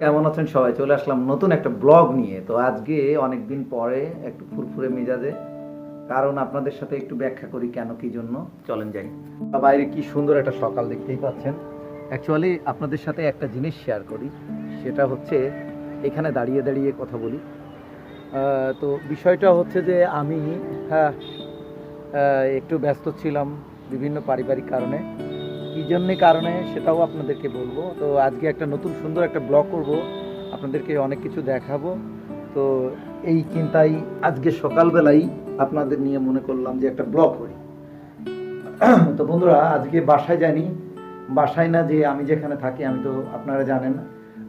কেমন আছেন সবাই? চলে আসলাম নতুন একটা ব্লগ নিয়ে। তো আজকে অনেক দিন পরে একটু ফুরফুরে মেজাজে। কারণ আপনাদের সাথে একটু ব্যাখ্যা করি কেন কি জন্য। চলেন যাই। বাইরে কি সুন্দর একটা সকাল দেখতেই পাচ্ছেন। অ্যাকচুয়ালি আপনাদের সাথে একটা জিনিস শেয়ার করি। সেটা হচ্ছে এখানে দাঁড়িয়ে দাঁড়িয়ে কথা বলি। তো বিষয়টা হচ্ছে যে আমি হ্যাঁ একটু ব্যস্ত ছিলাম বিভিন্ন পারিবারিক কারণে। কী জন্যে কারণে সেটাও আপনাদেরকে বলব। তো আজকে একটা নতুন সুন্দর একটা ব্লগ করব। আপনাদেরকে অনেক কিছু দেখাবো। তো এই চিন্তাই আজকে সকালবেলাই আপনাদের নিয়ে মনে করলাম যে একটা ব্লগ করি। তো বন্ধুরা, আজকে বাসায় জানি বাসায় না যে আমি যেখানে থাকি, আমি তো আপনারা জানেন,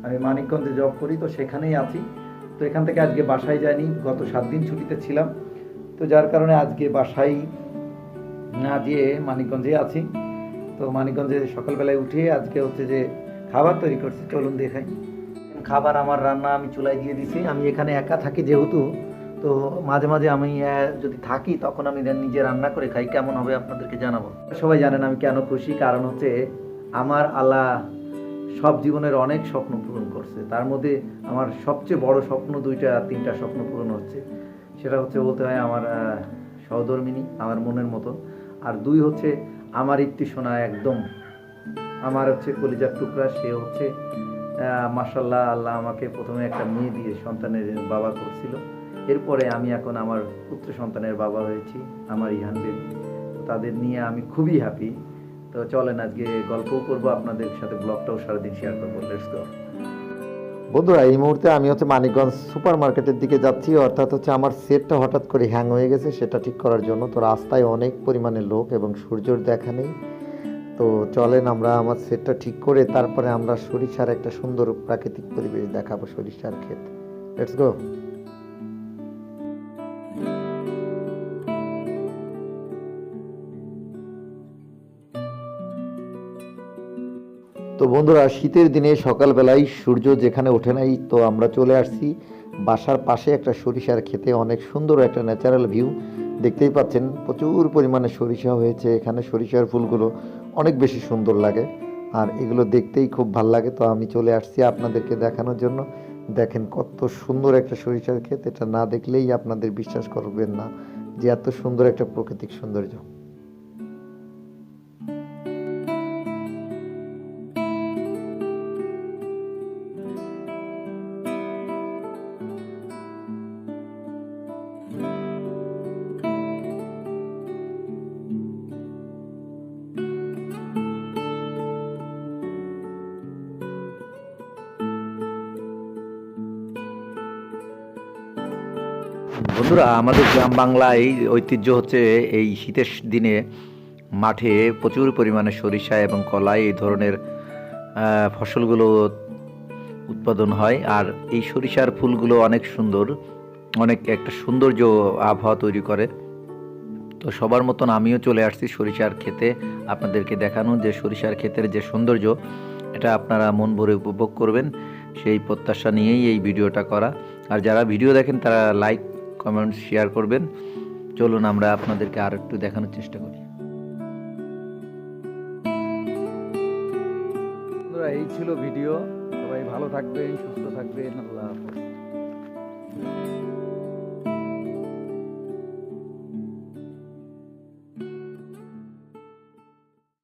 আমি মানিকগঞ্জে জব করি, তো সেখানেই আছি। তো এখান থেকে আজকে বাসায় যাইনি, গত সাত দিন ছুটিতে ছিলাম। তো যার কারণে আজকে বাসায় না যেয়ে মানিকগঞ্জে আছি। তো মানিকগঞ্জে সকালবেলায় উঠে আজকে হচ্ছে যে খাবার তৈরি করছি, চলুন দেখাই। খাবার আমার রান্না আমি চুলায় দিয়ে দিছি, আমি এখানে একা থাকি যেহেতু, তো মাঝে মাঝে আমি যদি থাকি তখন আমি নিজে রান্না করে খাই, কেমন হবে আপনাদেরকে জানাব। সবাই জানেন আমি কেন খুশি, কারণ হচ্ছে আমার আল্লাহ সব জীবনের অনেক স্বপ্ন পূরণ করছে। তার মধ্যে আমার সবচেয়ে বড় স্বপ্ন দুইটা, তিনটা স্বপ্ন পূরণ হচ্ছে। সেটা হচ্ছে বলতে হয় আমার সহধর্মিনী, আমার মনের মতো। আর দুই হচ্ছে আমার একটি সোনা একদম। আমার হচ্ছে কলিজার টুকরা, সে হচ্ছে মাসাল্লাহ আল্লাহ আমাকে প্রথমে একটা মেয়ে দিয়ে সন্তানের বাবা করছিল। এরপরে আমি এখন আমার পুত্র সন্তানের বাবা হয়েছি, আমার ইহান বেবি তাদের নিয়ে আমি খুবই হ্যাপি তো চলেন আজকে গল্পও করব, আপনাদের সাথে ব্লগটাও সারাদিন শেয়ার করব। লেটস গো বন্ধুরা, এই মুহূর্তে আমি হচ্ছে মানিকগঞ্জ সুপার মার্কেটের দিকে যাচ্ছি। অর্থাৎ হচ্ছে আমার সেটটা হঠাৎ করে হ্যাং হয়ে গেছে, সেটা ঠিক করার জন্য। তো রাস্তায় অনেক পরিমাণে লোক এবং সূর্যর দেখা নেই। তো চলেন আমরা আমার সেটটা ঠিক করে, তারপরে আমরা সরিষার একটা সুন্দর প্রাকৃতিক পরিবেশ দেখাবো, সরিষার ক্ষেত। লেটস গো তো বন্ধুরা, শীতের দিনে সকালবেলায় সূর্য যেখানে ওঠে নাই, তো আমরা চলে আসছি বাসার পাশে একটা সরিষার খেতে অনেক সুন্দর একটা ন্যাচারাল ভিউ দেখতেই পাচ্ছেন, প্রচুর পরিমাণে সরিষা হয়েছে এখানে, সরিষার ফুলগুলো অনেক বেশি সুন্দর লাগে। আর এগুলো দেখতেই খুব ভালো লাগে। তো আমি চলে আসছি আপনাদেরকে দেখানোর জন্য। দেখেন কত সুন্দর একটা সরিষার ক্ষেত, এটা না দেখলেই আপনাদের বিশ্বাস করবেন না যে এত সুন্দর একটা প্রাকৃতিক সৌন্দর্য। বন্ধুরা, আমাদের গ্রাম বাংলায় ঐতিহ্য হচ্ছে এই শীতের দিনে মাঠে প্রচুর পরিমাণে সরিষা এবং কলাই এই ধরনের ফসলগুলো উৎপাদন হয়। আর এই সরিষার ফুলগুলো অনেক সুন্দর, অনেক একটা সৌন্দর্য আবহাওয়া তৈরি করে। তো সবার মতন আমিও চলে আসছি সরিষার ক্ষেতে। আপনাদেরকে দেখানো যে সরিষার ক্ষেতের যে সৌন্দর্য, এটা আপনারা মন ভরে উপভোগ করবেন। সেই প্রত্যাশা নিয়েই এই ভিডিওটা করা। আর যারা ভিডিও দেখেন, তারা লাইক কমেন্ট শেয়ার করবেন। চলুন আমরা আপনাদেরকে আর একটু দেখানোর চেষ্টা করি। এই ছিল ভিডিও। সবাই ভালো থাকবেন, সুস্থ থাকবেন। আল্লাহ হাফেজ।